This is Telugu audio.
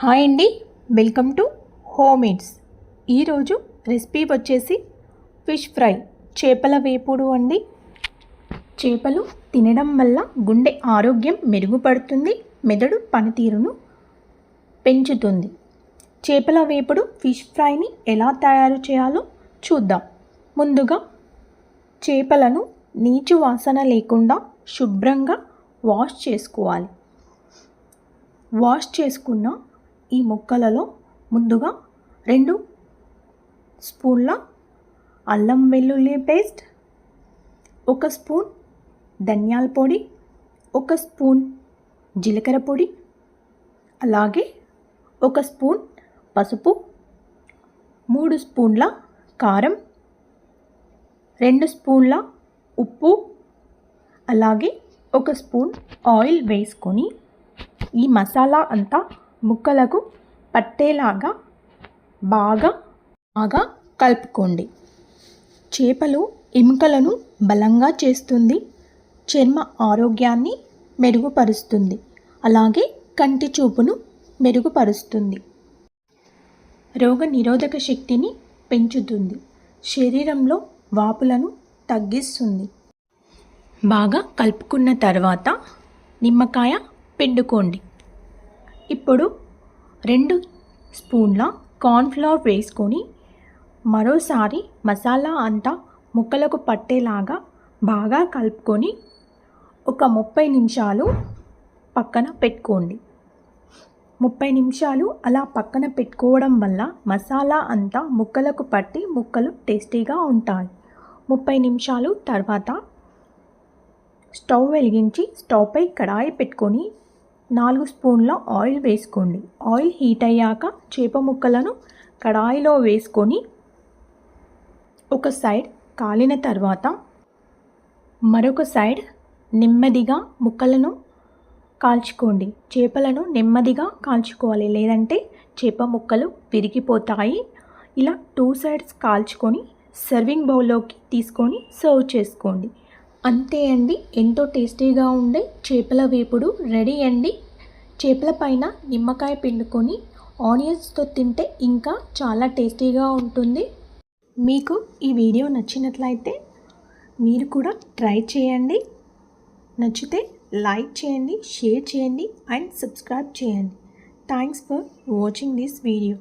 హాయ్ అండి. వెల్కమ్ టు హోమ్ ఇట్స్ ఈరోజు రెసిపీ వచ్చేసి ఫిష్ ఫ్రై. చేపల వేపుడు అండి. చేపలు తినడం వల్ల గుండె ఆరోగ్యం మెరుగుపడుతుంది మెదడు పనితీరును పెంచుతుంది. చేపల వేపుడు ఫిష్ ఫ్రైని ఎలా తయారు చేయాలో చూద్దాం. ముందుగా చేపలను నీచు వాసన లేకుండా శుభ్రంగా వాష్ చేసుకోవాలి. వాష్ చేసుకున్న ఈ ముక్కలలో ముందుగా రెండు స్పూన్ల అల్లం వెల్లుల్లి పేస్ట్ ఒక స్పూన్ ధనియాల పొడి ఒక స్పూన్ జీలకర్ర పొడి అలాగే ఒక స్పూన్ పసుపు మూడు స్పూన్ల కారం రెండు స్పూన్ల ఉప్పు అలాగే ఒక స్పూన్ ఆయిల్ వేసుకొని ఈ మసాలా అంతా ముక్కలకు పట్టేలాగా బాగా బాగా కలుపుకోండి. చేపలు ఎముకలను బలంగా చేస్తుంది. చర్మ ఆరోగ్యాన్ని మెరుగుపరుస్తుంది. అలాగే కంటి చూపును మెరుగుపరుస్తుంది. రోగ నిరోధక శక్తిని పెంచుతుంది. శరీరంలో వాపులను తగ్గిస్తుంది. బాగా కలుపుకున్న తర్వాత నిమ్మకాయ పిండుకోండి. ఇప్పుడు రెండు స్పూన్ల కార్న్ఫ్లవర్ వేసుకొని మరోసారి మసాలా అంతా ముక్కలకు పట్టేలాగా బాగా కలుపుకొని ఒక ముప్పై నిమిషాలు పక్కన పెట్టుకోండి. ముప్పై నిమిషాలు అలా పక్కన పెట్టుకోవడం వల్ల మసాలా అంతా ముక్కలకు పట్టి ముక్కలు టేస్టీగా ఉంటాయి. ముప్పై నిమిషాలు తర్వాత స్టవ్ వెలిగించి స్టవ్పై కడాయి పెట్టుకొని నాలుగు స్పూన్ల ఆయిల్ వేసుకోండి. ఆయిల్ హీట్ అయ్యాక చేప ముక్కలను కడాయిలో వేసుకొని ఒక సైడ్ కాలిన తర్వాత మరొక సైడ్ నెమ్మదిగా ముక్కలను కాల్చుకోండి. చేపలను నెమ్మదిగా కాల్చుకోవాలి. లేదంటే చేప ముక్కలు విరిగిపోతాయి. ఇలా టూ సైడ్స్ కాల్చుకొని సర్వింగ్ బౌల్లోకి తీసుకొని సర్వ్ చేసుకోండి. అంతే అండి. ఎంతో టేస్టీగా ఉండే చేపల వేపుడు రెడీ అండి. చేపల పైన నిమ్మకాయ పిండుకొని ఆనియన్స్తో తింటే ఇంకా చాలా టేస్టీగా ఉంటుంది. మీకు ఈ వీడియో నచ్చినట్లయితే మీరు కూడా ట్రై చేయండి. నచ్చితే లైక్ చేయండి షేర్ చేయండి అండ్ సబ్స్క్రైబ్ చేయండి. Thanks for watching this video.